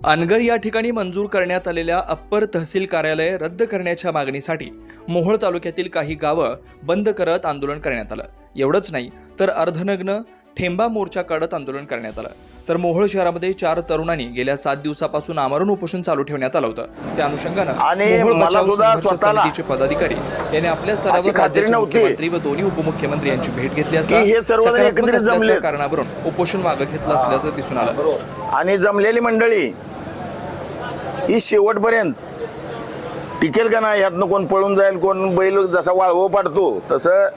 अनगर या ठिकाणी मंजूर करण्यात आलेल्या अप्पर तहसील कार्यालय रद्द करण्याच्या मागणीसाठी मोहोळ तालुक्यातील काही गावं बंद करत आंदोलन करण्यात आलं. एवढंच नाही तर अर्धनग्न ठेंबा मोर्चा काढत आंदोलन करण्यात आलं. तर मोहोळ शहरामध्ये चार तरुणांनी गेल्या सात दिवसापासून आमरण उपोषण चालू ठेवण्यात आलं होतं. त्या अनुषंगानं आणि पदाधिकारी यांनी आपल्या स्तरावर मुख्यमंत्री व दोन्ही उपमुख्यमंत्री यांची भेट घेतली असता हे. कारणावरून उपोषण मागं घेतलं असल्याचं दिसून आलं. आणि जमलेली मंडळी ही शेवटपर्यंत. टिकेल का नाही यातनं कोण पळून जाईल कोण बैल जसा वाळवं पाडतो तसं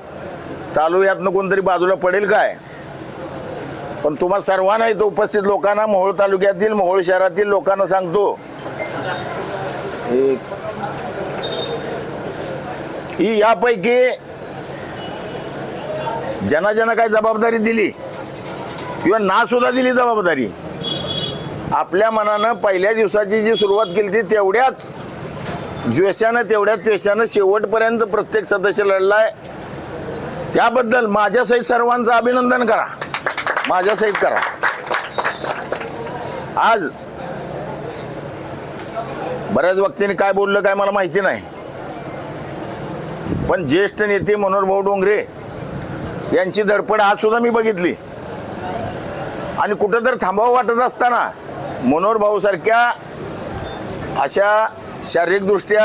चालू यातनं कोणतरी बाजूला पडेल काय? पण तुम्हा सर्वांना इथं उपस्थित लोकांना मोहोळ तालुक्यातील मोहोळ शहरातील लोकांना सांगतो ही यापैकी ज्यांना ज्यांना काय जबाबदारी दिली? किंवा ना सुद्धा दिली जबाबदारी? आपल्या मनानं पहिल्या दिवसाची जी सुरुवात केली ती तेवढ्याच द्वेषानं तेवढ्याच द्वेषानं शेवटपर्यंत प्रत्येक सदस्य लढलाय. त्याबद्दल माझ्यासहित सर्वांचं अभिनंदन करा. माझ्यासहित करा. आज बऱ्याच व्यक्तीने काय बोललं काय मला माहिती नाही. पण ज्येष्ठ नेते मनोहर भाऊ डोंगरे यांची धडपड आज सुद्धा मी बघितली. आणि कुठं तर थांबावं वाटत असताना मनोहर भाऊसारख्या अशा शारीरिकदृष्ट्या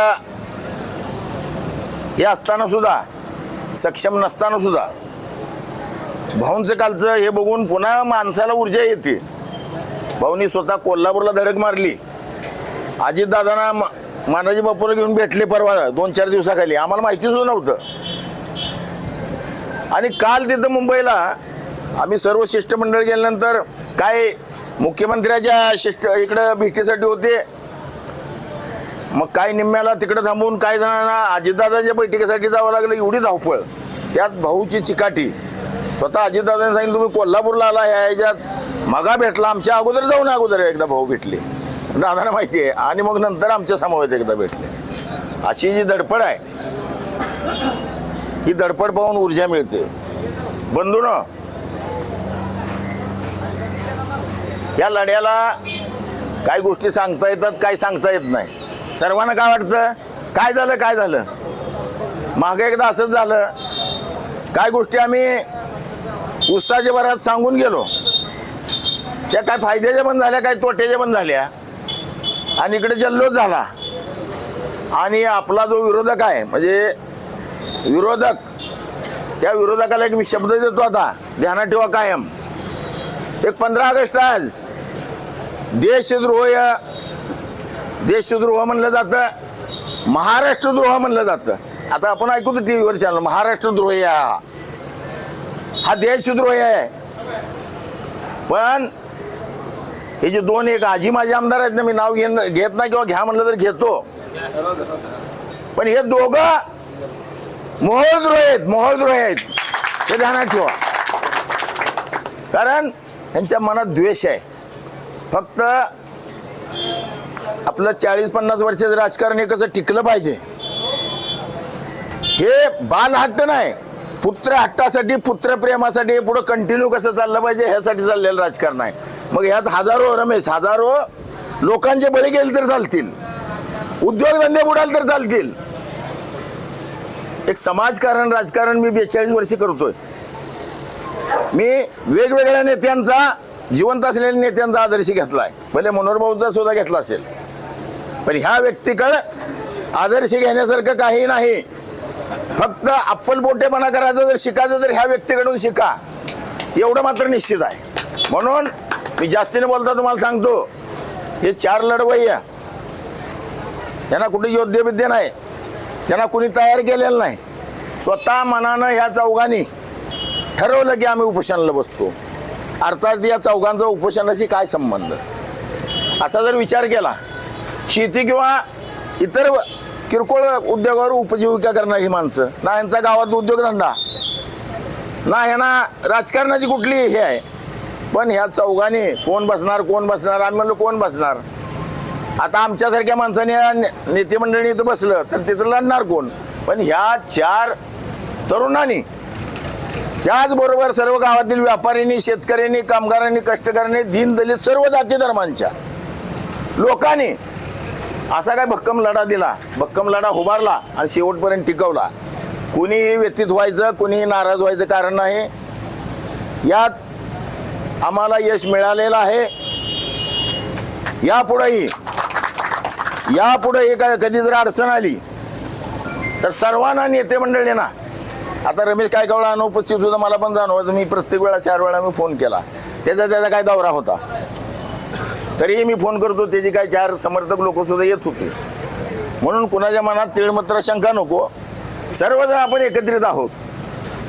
हे असताना सुद्धा सक्षम नसताना सुद्धा भाऊंचं कालचं हे बघून पुन्हा माणसाला ऊर्जा येते. भाऊनी स्वतः कोल्हापूरला धडक मारली. अजितदादांना मानाजी बापूला घेऊन भेटले परवा दोन चार दिवसाखाली. आम्हाला माहिती नव्हतं. आणि काल तिथं मुंबईला आम्ही सर्व शिष्टमंडळ गेल्यानंतर काय मुख्यमंत्र्याच्या शिष्ट इकडं भेटीसाठी होते. मग काय निम्म्याला तिकडं थांबून काय जणांना अजितदादांच्या बैठकीसाठी जावं लागलं एवढी धावपळ. त्यात भाऊची चिकाटी. स्वतः अजितदादांनी सांगितलं तुम्ही कोल्हापूरला आला ह्या ह्याच्यात मगा भेटला आमच्या अगोदर जाऊन अगोदर एकदा भाऊ भेटले. दादांना माहिती आहे. आणि मग नंतर आमच्या समवेत एकदा भेटले. अशी जी धडपड आहे ही धडपड पाहून ऊर्जा मिळते. बंधूनं या लढ्याला काही गोष्टी सांगता येतात काही सांगता येत नाही. सर्वांना काय वाटतं? काय झालं काय झालं? मागे एकदा असंच झालं. काय गोष्टी आम्ही उत्साहाच्या भरात सांगून गेलो. त्या काय फायद्याच्या पण झाल्या काय तोट्याच्या पण झाल्या. आणि इकडे जल्लोष झाला. आणि आपला जो विरोधक आहे म्हणजे विरोधक त्या विरोधकाला एक मी शब्द देतो आता ध्यानात ठेवा कायम. एक पंधरा ऑगस्ट आज. देशद्रोह देशद्रोह म्हणलं जातं महाराष्ट्रद्रोह म्हणलं जातं. आता आपण ऐकू टी व्हीवर चॅनल महाराष्ट्रद्रोही हा हा देशद्रोही आहे. पण हे जे दोन एक आजी माझे आमदार आहेत ना मी नाव घेन घेत नाही किंवा घ्या म्हणलं तर घेतो. पण हे दोघं मोहळद्रोह आहेत मोहळद्रोही आहेत. हे ध्यानात ठेवा. कारण त्यांच्या मनात द्वेष आहे. फक्त आपलं चाळीस पन्नास वर्षाचं राजकारण हे कसं टिकलं पाहिजे? हे बाल हट्ट नाही पुत्र हट्टासाठी पुत्रप्रेमासाठी पुढं कंटिन्यू कसं चाललं पाहिजे ह्यासाठी चाललेलं राजकारण आहे. मग ह्यात हजारो रमेश हजारो लोकांचे बळी गेले तर चालतील. उद्योगधंदे बुडाल तर चालतील. एक समाजकारण राजकारण मी बेचाळीस वर्षे करतोय. मी वेगवेगळ्या नेत्यांचा जिवंत असलेल्या नेत्यांचा आदर्श घेतलाय. भले मनोहरभाऊचा सुद्धा घेतला असेल. पण ह्या व्यक्तीकडे आदर्श घेण्यासारखं काही नाही. फक्त अप्पलपोटेपणा करायचं जर शिकायचं तर ह्या व्यक्तीकडून शिका. एवढं मात्र निश्चित आहे. म्हणून मी जास्तीने बोलता तुम्हाला सांगतो हे चार लढवय्या. त्यांना कुठे योग्यविद्या नाही. त्यांना कुणी तयार केलेलं नाही. स्वतः मनानं ह्या चौघांनी ठरवलं की आम्ही उपोषणाला बसतो. अर्थात या चौघांचा उपोषणाशी काय संबंध? असा जर विचार केला शेती किंवा इतर किरकोळ उद्योगावर उपजीविका करणारी माणसं ना यांचा गावात उद्योगधंदा ना यांना राजकारणाची कुठली हे आहे. पण ह्या चौघांनी कोण बसणार कोण बसणार आम्ही म्हणलो कोण बसणार? आता आमच्यासारख्या माणसाने या ने- नेते मंडळी इथं बसलं तर तिथं लढणार कोण? पण ह्या चार तरुणांनी त्याचबरोबर सर्व गावातील व्यापाऱ्यांनी शेतकऱ्यांनी कामगारांनी कष्टकऱ्यांनी दीनदलित सर्व जाती धर्मांच्या लोकांनी असा काय भक्कम लढा दिला भक्कम लढा उभारला आणि शेवटपर्यंत टिकवला. कुणीही व्यतीत व्हायचं कुणीही नाराज व्हायचं कारण नाही. यात आम्हाला यश मिळालेलं आहे. यापुढेही यापुढेही काय कधी जर अडचण आली तर सर्वांना नेते मंडळींना आता रमेश काय कवळा अनुपस्थित होता मला पण जाणवायचं मी प्रत्येक वेळा चार वेळा मी फोन केला. त्याचा त्याचा काय दौरा होता? तरीही मी फोन करतो त्याची काय चार समर्थक लोक सुद्धा येत होते. म्हणून कुणाच्या मनात तिळमत्र शंका नको. सर्वजण आपण एकत्रित आहोत.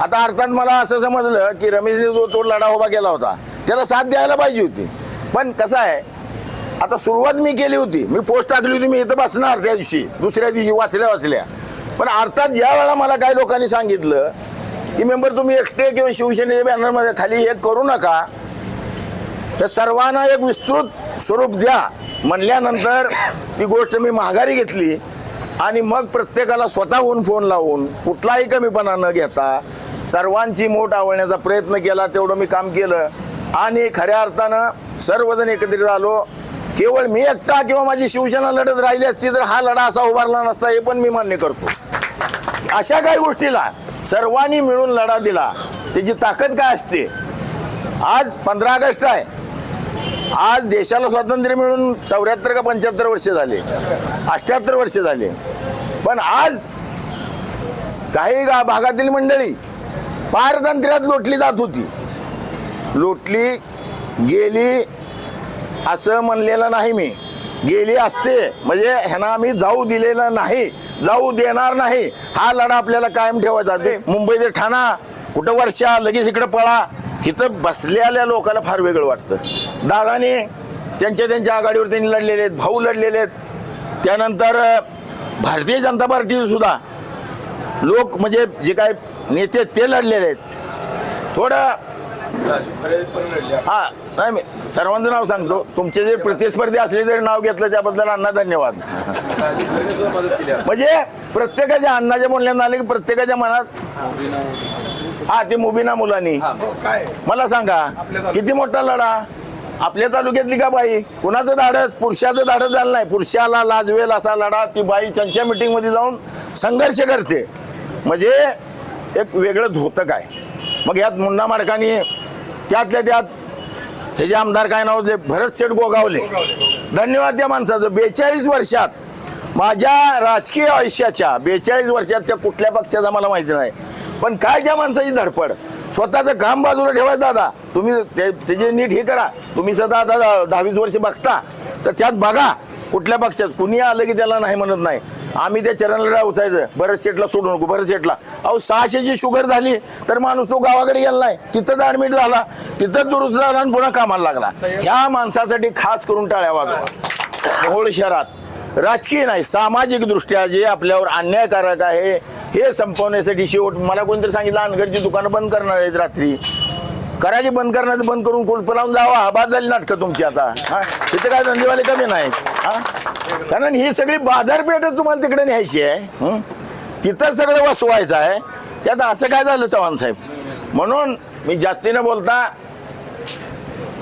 आता अर्थात मला असं समजलं की रमेशने जो तो लढा उभा केला होता त्याला साथ द्यायला पाहिजे होती. पण कसं आहे आता सुरुवात मी केली होती. मी पोस्ट टाकली होती मी इथं बसणार त्या दिवशी. दुसऱ्या दिवशी वाचल्या वाचल्या. पण अर्थात ज्या वेळा मला काही लोकांनी सांगितलं की मेंबर तुम्ही एकटे किंवा शिवसेनेच्या बॅनरमध्ये खाली एक करू नका. तर सर्वांना एक विस्तृत स्वरूप द्या. म्हणल्यानंतर ती गोष्ट मी माघारी घेतली आणि मग प्रत्येकाला स्वतःहून फोन लावून कुठलाही कमीपणा न घेता सर्वांची मोठ आवळण्याचा प्रयत्न केला तेवढं मी काम केलं. आणि खऱ्या अर्थानं सर्वजण एकत्रित आलो. केवळ मी एकटा किंवा माझी शिवसेना लढत राहिली असती तर हा लढा असा उभारला नसता हे पण मी मान्य करतो. अशा काही गोष्टीला सर्वांनी मिळून लढा दिला. त्याची ताकद काय असते? आज पंधरा ऑगस्ट आहे. आज देशाला स्वातंत्र्य मिळून चौऱ्याहत्तर का पंच्याहत्तर वर्ष झाले? अठ्याहत्तर वर्ष झाले. पण आज काही गा भागातील मंडळी पारतंत्र्यात लोटली जात होती. लोटली गेली असं म्हणलेलं नाही मी. गेली असते. म्हणजे ह्यांना आम्ही जाऊ दिलेलं नाही. जाऊ देणार नाही. हा लढा आपल्याला कायम ठेवायचा. ते मुंबई ते ठाणा कुठं वर्षा लगेच इकडे पळा. इथं बसलेल्या लोकांना फार वेगळं वाटतं. दादाने त्यांच्या त्यांच्या आघाडीवर त्यांनी लढलेले आहेत. भाऊ लढलेले आहेत. त्यानंतर भारतीय जनता पार्टीसुद्धा लोक म्हणजे जे काय नेते आहेत ते लढलेले आहेत. थोडं हा नाही मी सर्वांचं नाव सांगतो. तुमचे जे प्रतिस्पर्धी असले तरी नाव घेतलं त्याबद्दल अण्णा धन्यवाद. म्हणजे प्रत्येकाच्या अण्णाच्या बोलण्यात आले की प्रत्येकाच्या मनात हा ती मुबीना मुलांनी. मला सांगा किती मोठा लढा? आपल्या तालुक्यातली का बाई? कुणाचं धाडस? पुरुषाचं धाडस झालं नाही. पुरुषाला लाजवेल असा लढा ती बाई त्यांच्या मिटिंगमध्ये जाऊन संघर्ष करते. म्हणजे एक वेगळं धोतक आहे. मग यात मुन्ना माडकानी त्यातल्या त्यात हे जे आमदार काय नाव जे भरत शेठ गोगावले. धन्यवाद त्या माणसाचं. बेचाळीस वर्षात माझ्या राजकीय आयुष्याच्या बेचाळीस वर्षात त्या कुठल्या पक्षाचा मला माहिती नाही. पण काय त्या माणसाची धडपड? स्वतःचं काम बाजूला ठेवायचं दादा. तुम्ही ते त्याचे नीट हे करा. तुम्ही सदा आता दहावीस वर्ष बघता. तर त्यात बघा कुठल्या पक्षात. कुणी आलं की त्याला नाही म्हणत नाही. आम्ही त्या चरणला उचायचं बरं चेटला सोडू नको बरं चेटला अहो सहाशेची शुगर झाली तर माणूस तो गावाकडे गेला नाही तिथंच ऍडमिट झाला तिथंच दुरुस्त झाला आणि पुन्हा कामाला लागला. ह्या माणसासाठी खास करून टाळ्या वाजवा. मोहोळ शहरात. राजकीय नाही सामाजिक दृष्ट्या जे आपल्यावर अन्यायकारक आहे हे संपवण्यासाठी शेवट मला कोणतरी सांगितलं अनगडची दुकानं बंद करणार आहेत रात्री. करायची बंद करणार बंद करून कुलप लावून जावा. बाद झाली नाटकं तुमची आता. हा? तिथे काय धंदेवाले कमी नाही हा? कारण ही सगळी बाजारपेठ तुम्हाला तिकडे न्यायची आहे तिथं सगळं वसवायचं आहे. त्यात असं काय झालं चव्हाण साहेब? म्हणून मी जास्तीनं बोलता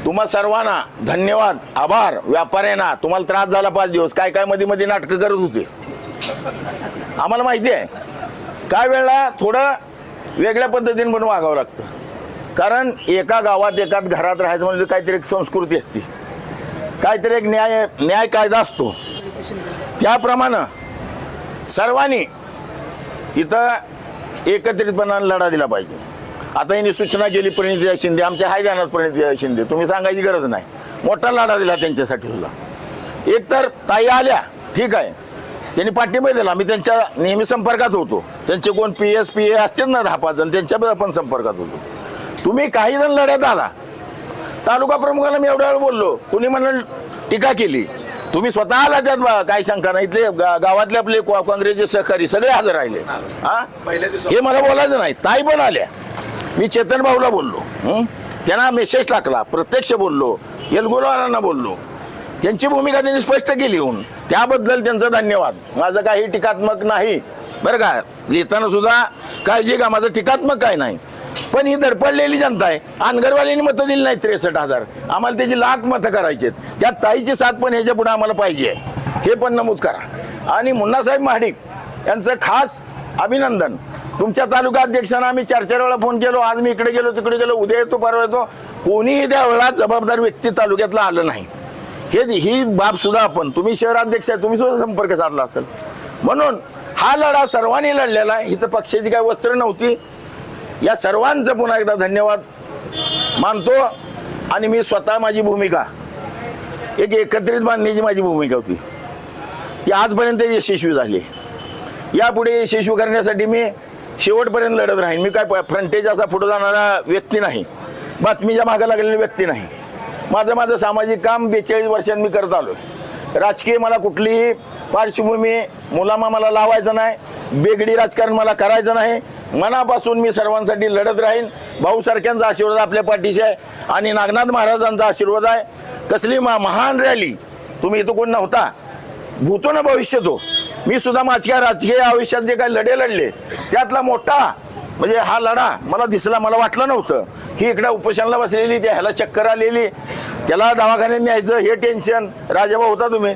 तुम्हा सर्वांना धन्यवाद आभार व्यापाऱ्यांना तुम्हाला त्रास झाला पाच दिवस काय काय मध्ये मध्ये नाटकं करत होते. आम्हाला माहिती आहे. काय वेळेला थोडं वेगळ्या पद्धतीने पण वागावं लागतं. कारण एका गावात एकाच घरात राहायचं म्हणजे काहीतरी एक संस्कृती असते. काहीतरी एक न्याय न्याय कायदा असतो. त्याप्रमाणे सर्वांनी इथं एकत्रितपणानं लढा दिला पाहिजे. आता यांनी सूचना केली प्रणिती शिंदे आमच्या हाय ध्यानात प्रणिती शिंदे. तुम्ही सांगायची गरज नाही. मोठा लढा दिला त्यांच्यासाठी सुद्धा. एक तर ताई आल्या ठीक आहे. त्यांनी पाठिंबा दिला. मी त्यांच्या नेहमी संपर्कात होतो. त्यांचे कोण पी एस पी ए असतील ना दहा पाच जण त्यांच्या पण संपर्कात होतो. तुम्ही काही जण लढ्यात आला. तालुका प्रमुखाला मी एवढ्या वेळ बोललो. कुणी म्हणलं टीका केली. तुम्ही स्वतः आला त्यात बा, काही शंका नाही. इथले गावातले आपले को- काँग्रेसचे सहकारी सगळे हजर राहिले. हा? हे मला बोलायचं नाही. ताई पण आल्या. मी चेतन भाऊला बोललो. त्यांना मेसेज टाकला. प्रत्यक्ष बोललो. येलगुरवारांना बोललो. त्यांची भूमिका त्यांनी स्पष्ट केली होऊन. त्याबद्दल त्यांचा धन्यवाद. माझं काही टीकात्मक नाही. बरं का? लिहिताना सुद्धा काळजी का माझं टीकात्मक काय नाही. पण ही दडपडलेली जनता आहे. अनगरवाल्यांनी मतं दिली नाही त्रेसष्ट हजार. आम्हाला त्याची लाख मतं करायची आहेत. त्या ताईची साथ पण ह्याच्या पुढे आम्हाला पाहिजे हे पण नमूद करा. आणि मुन्नासाहेब महाडिक यांचं खास अभिनंदन. तुमच्या तालुका अध्यक्षांना आम्ही चार चार वेळा फोन केलो. आज मी इकडे गेलो तिकडे गेलो. उद्या येतो परवा येतो. कोणीही त्यावेळेला जबाबदार व्यक्ती तालुक्यातला आलं नाही. हे ही बाब सुद्धा आपण तुम्ही शहराध्यक्ष आहे तुम्ही सुद्धा संपर्क साधला असेल. म्हणून हा लढा सर्वांनी लढलेला आहे. इथं पक्षाची काही वस्त्र नव्हती. या सर्वांचं पुन्हा एकदा धन्यवाद मानतो आणि मी स्वतः माझी भूमिका एक एकत्रित बांधण्याची माझी भूमिका होती. ती आजपर्यंत यशस्वी झाली. यापुढे यशस्वी करण्यासाठी मी शेवटपर्यंत लढत राहीन. मी काय फ्रंटेज असा पुढे जाणारा व्यक्ती नाही. बातमीच्या मागे लागलेली व्यक्ती नाही. माझं माझं सामाजिक काम बेचाळीस वर्षांत मी करत आलो राजकीय मला कुठलीही पार्श्वभूमी मुलामा मला लावायचं नाही बेगडी राजकारण मला करायचं नाही. मनापासून मी सर्वांसाठी लढत राहीन. भाऊसारख्यांचा आशीर्वाद आपल्या पाठीशी आहे आणि नागनाथ महाराजांचा आशीर्वाद आहे. कसली मा महान रॅली. तुम्ही इथं कोण नव्हता. भूतो ना भविष्यतो मी सुद्धा माझ्या राजकीय आयुष्यात जे काही लढे लढले त्यातला मोठा म्हणजे हा लढा मला दिसला मला वाटलं नव्हतं. ही इकडे उपोषणाला बसलेली त्या ह्याला चक्कर आलेली. त्याला दवाखान्यात न्यायचं हे टेन्शन. राजाभाऊ होता तुम्ही.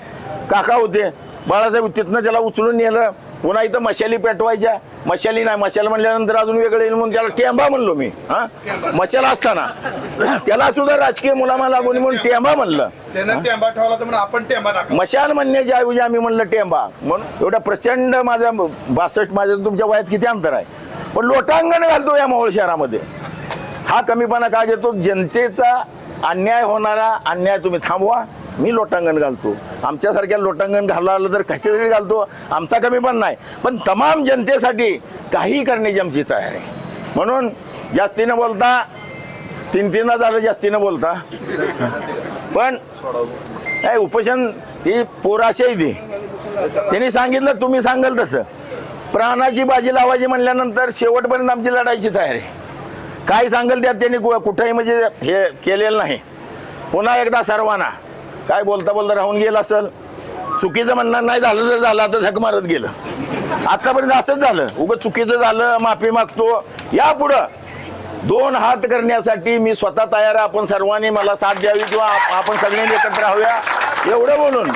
काका होते. बाळासाहेब तिथनं त्याला उचलून नेलं. पुन्हा इथं मशाली पेटवायच्या. मशाली नाही मशाल म्हणल्यानंतर अजून वेगळं येईल म्हणून त्याला टेंबा म्हणलो मी. हा? मशाला असताना. त्याला सुद्धा राजकीय मुलामा लागून म्हणून टेंबा म्हणलं. त्यानं टेंबा ठेवला तर म्हणून आपण टेंबा मशाल म्हणण्याच्या ऐवजी आम्ही म्हणलं टेंबा. म्हणून एवढा प्रचंड माझा बासष्ट माझ्या तुमच्या वयात किती अंतर आहे? पण लोटांगण घालतो या मोहोळ शहरामध्ये. हा कमीपणा का घेतो? जनतेचा अन्याय होणारा अन्याय तुम्ही थांबवा. मी लोटांगण घालतो. आमच्यासारख्या लोटांगण घालायला तर कशासाठी घालतो. आमचा कमी पण नाही. पण तमाम जनतेसाठी काही करण्याची आमची तयारी आहे. म्हणून जास्तीनं बोलता तीन तीनदा झालं जास्तीनं बोलता. पण काय उपोषण ही पोराशाही दे त्यांनी सांगितलं तुम्ही सांगाल तसं. प्राणाची बाजी लावायची म्हणल्यानंतर शेवटपर्यंत आमची लढायची तयारी काय सांगेल त्यात त्यांनी कु- कुठंही म्हणजे हे केलेलं नाही. पुन्हा एकदा सर्वांना काय बोलता बोलता राहून गेलं असेल. चुकीचं म्हणणं नाही झालं तर झालं आता झक मारत गेलं. आतापर्यंत असंच झालं. उगं चुकीचं झालं माफी मागतो. यापुढं दोन हात करण्यासाठी मी स्वतः तयार आहे. आपण सर्वांनी मला साथ द्यावी किंवा आप- आपण सगळ्यांनी एकत्र राहूया. एवढं बोलून.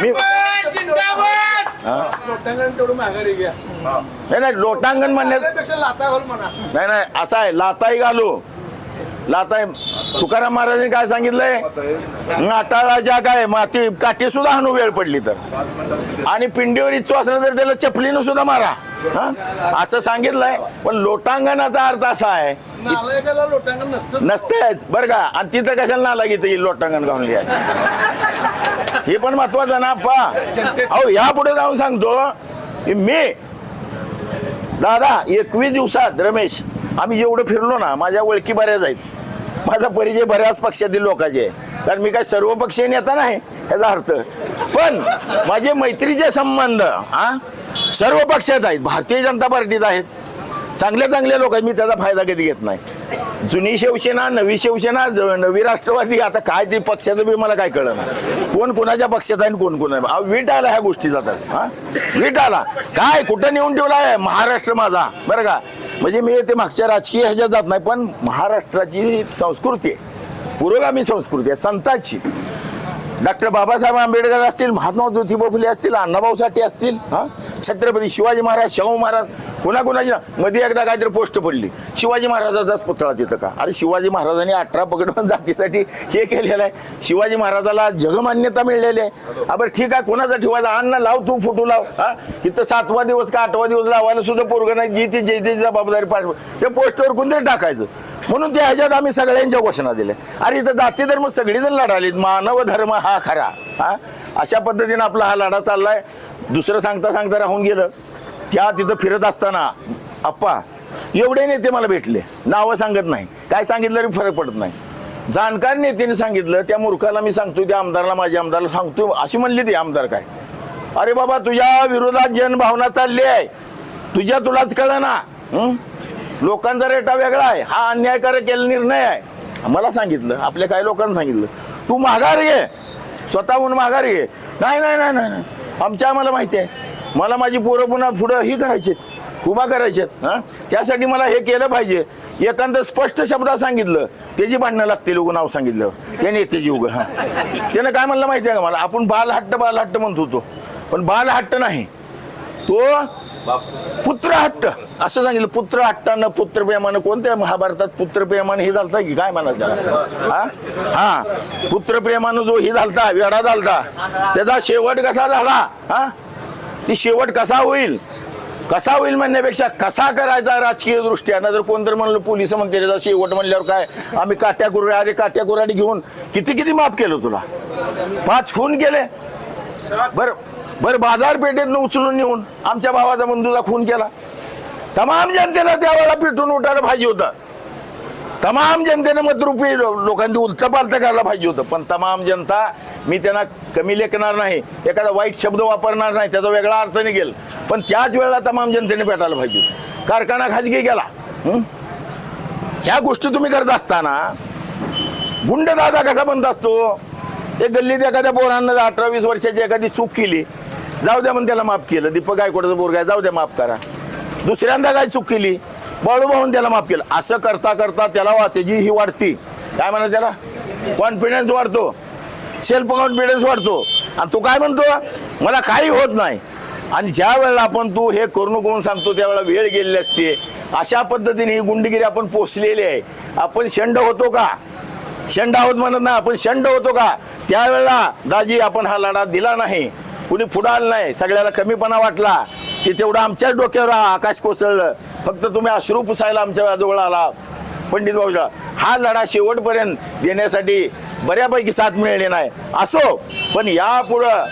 मी नाही नाही लोटांगण म्हणण्यात त्यापेक्षा लाता घाल म्हणा. नाही नाही असं आहे. लाताई घालू. लाताई तुकाराम महाराजांनी काय सांगितलंय? नाटाळाच्या काय माती काठी सुद्धा हाणू वेळ पडली तर. आणि पिंडीवर इच्छू असलं तर त्याला चपलीनं सुद्धा मारा. हा? असं सांगितलंय. पण लोटांगणाचा अर्थ असा आहे नालायकाला लोटांगण नसतं नसते बरं का? आणि तिथं कशाला नाला घेते लोटांगण घालून लिहायचं हे पण महत्वाचं ना पा अहो यापुढे जाऊन सांगतो की मी दादा एकवीस दिवसात रमेश आम्ही जेवढं फिरलो ना माझ्या ओळखी बऱ्याच आहेत. माझा परिचय बऱ्याच पक्षातील लोकांचे आहे. कारण मी काय सर्व पक्षीय नेता नाही याचा अर्थ. पण माझे मैत्रीचे संबंध हा सर्व पक्षात आहेत भारतीय जनता पार्टीत आहेत. चांगल्या चांगल्या लोक आहेत मी त्याचा फायदा कधी घेत नाही. जुनी शिवसेना नवी शिवसेना ज- नवी राष्ट्रवादी आता काय ते पक्षाचं बी मला काय कळलं कोण कोणाच्या पक्षात आहे आणि कोण कोण आहे अहो, वीट आला ह्या गोष्टी जातात हा? वीट आला. काय कुठं नेऊन ठेवला आहे? महाराष्ट्र माझा बरं का? म्हणजे मी ते मागच्या राजकीय ह्याच्यात जात नाही पण महाराष्ट्राची संस्कृती आहे. पुरोगामी संस्कृती आहे संतांची. डॉक्टर बाबासाहेब आंबेडकर असतील महात्मा ज्योतिबा फुले असतील अण्णाभाऊ साठे असतील हा? छत्रपती शिवाजी महाराज शाहू महाराज कुणाकुणाची ना? मध्ये एकदा काहीतरी पोस्ट पडली. शिवाजी महाराजाचाच पुतळा तिथं का? अरे शिवाजी महाराजांनी अठरा पकडून जातीसाठी हे केलेलं आहे. शिवाजी महाराजाला जगमान्यता मिळलेली आहे. हा बरं ठीक आहे कोणाचा ठेवायचा? अन्न लाव तू फोटो लाव. हा? इथं सातवा दिवस का आठवा दिवस लावायला सुद्धा पोरग नाही. जी ती जे ती जबाबदारी पाठव ते पोस्टवर कोणतरी टाकायचं. म्हणून त्या ह्याच्यात आम्ही सगळ्यांच्या घोषणा दिल्या. अरे इथं जाती धर्म सगळीजण लढालीत मानव धर्म हा खरा. हा? अशा पद्धतीनं आपला हा लढा चाललाय. दुसरं सांगता सांगता राहून गेलं. त्या तिथं फिरत असताना आप्पा एवढे नेते मला भेटले. नावं सांगत नाही. काय सांगितलं तरी फरक पडत नाही. जाणकार नेत्याने सांगितलं त्या मूर्खाला मी सांगतो त्या आमदाराला माझ्या आमदाराला सांगतो अशी म्हणली ती आमदार काय. अरे बाबा तुझ्या विरोधात जनभावना चालली आहे. तुझ्या तुलाच कळ ना लोकांचा रेटा वेगळा आहे. हा अन्यायकारक केलेला निर्णय आहे. मला सांगितलं आपल्या काही लोकांना सांगितलं. तू माघार घे. स्वतःहून माघार घे. नाही नाही नाही नाही आमच्या आम्हाला माहिती आहे. मला माझी पोरं पुन्हा पुढं ही करायची उभा करायचे हां? त्यासाठी मला हे केलं पाहिजे. एखादं स्पष्ट शब्दात सांगितलं त्याची भांडणं लागतील उगं नाव सांगितलं. त्या नेत्याची उगं हां. त्यानं काय म्हणलं माहिती आहे का मला? आपण बालहट्ट बालहट्ट म्हणत होतो. पण बालहट्ट नाही. तो पुत्र हट्ट. असं सांगितलं पुत्र हट्टानं पुत्रप्रेमानं कोणत्या महाभारतात पुत्रप्रेमानं हे झालता की काय म्हणाल त्याला? हा? हा. पुत्रप्रेमानं जो हे झालता वेडा झालता त्याचा शेवट कसा झाला? हा? ती शेवट कसा होईल? कसा होईल म्हणण्यापेक्षा कसा करायचा राजकीय दृष्ट्यानं? जर कोण तर म्हणलं पोलीस म्हणते त्याचा शेवट म्हणल्यावर काय? आम्ही कात्या कुऱ्या अरे कात्या कुऱ्हाडी घेऊन किती किती माफ केलं तुला? पाच खून केले? बरं. बरं बाजारपेठेतनं उचलून नेऊन आमच्या भावाचा बंधूचा खून केला. तमाम जनतेला त्यावेळेला पिटून उठायला पाहिजे होतं. तमाम जनतेनं मतरूपी लोकांनी लोकांची उलचं करायला पाहिजे होतं. पण तमाम जनता मी त्यांना कमी लेखणार नाही एखादा वाईट शब्द वापरणार नाही त्याचा वेगळा अर्थ निघेल. पण त्याच वेळेला तमाम जनतेने पेटायला पाहिजे कारखाना खाजगी गेला ह्या गोष्टी तुम्ही करत असताना गुंड दादा कसा बनत असतो? एक गल्लीत एखाद्या पोरांना अठरा वीस वर्षाची एखादी चूक केली जाऊ द्या म्हणून त्याला माफ केलं. दीपक गायकवाडचं बोर आहे, जाऊ द्या माफ करा. दुसऱ्यांदा काय चूक केली? बाळू भाऊन त्याला माफ केलं. असं करता करता त्याला वा त्याची ही वाढती. काय म्हणा त्याला? कॉन्फिडन्स वाढतो. सेल्फ कॉन्फिडन्स वाढतो. आणि तू काय म्हणतो? मला काही होत नाही. आणि ज्या वेळेला आपण तू हे करू नको म्हणून सांगतो त्यावेळेला वेळ गेलेली असते. अशा पद्धतीने ही गुंडगिरी आपण पोचलेली आहे. आपण शंड होतो का? शंड आहोत म्हणत नाही आपण शंड होतो का? त्यावेळेला दाजी आपण हा लढा दिला नाही. कुणी फुडाल नाही सगळ्याला कमीपणा वाटला की तेवढं आमच्याच डोक्यावर आकाश कोसळलं. फक्त तुम्ही अश्रू पुसायला आमच्या जवळ आला. पंडित भाऊजा हा लढा शेवटपर्यंत देण्यासाठी बऱ्यापैकी साथ मिळाली नाही. असो पण यापुढं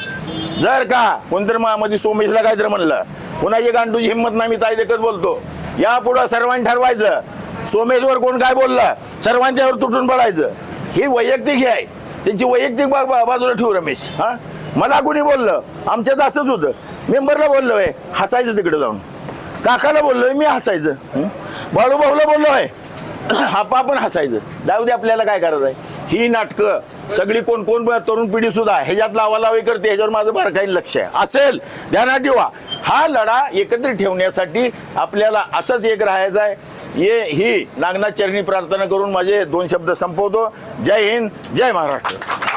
जर का कोणतरी मध्ये सोमेशला काहीतरी म्हणलं कुणाची गांडूची हिंमत नाही मी ताई देखत बोलतो. यापुढं सर्वांनी ठरवायचं सोमेशवर कोण काय बोललं सर्वांच्यावर तुटून पडायचं. ही वैयक्तिक हे आहे. त्यांची वैयक्तिक बा- बा- बाजूला ठेवू रमेश हा? मला कोणी बोललं? आमच्यात असंच होतं. मेंबरला बोललो आहे हसायचं तिकडे जाऊन. काकाला बोललोय मी हसायचं. हं? बाळूभाऊला बोललो आहे हापा पण हसायचं. जाऊ दे आपल्याला काय करायचं आहे? ही नाटकं सगळी कोण कोण तरुण पिढी सुद्धा ह्याच्यात लावालावी करते ह्याच्यावर माझं बारकाईन लक्ष आहे. असेल ध्यानात ठेवा. हा लढा एकत्रित ठेवण्यासाठी आपल्याला असंच एक राहायचं आहे. ये ही नागनाथ चरणी प्रार्थना करून माझे दोन शब्द संपवतो. जय हिंद जय महाराष्ट्र.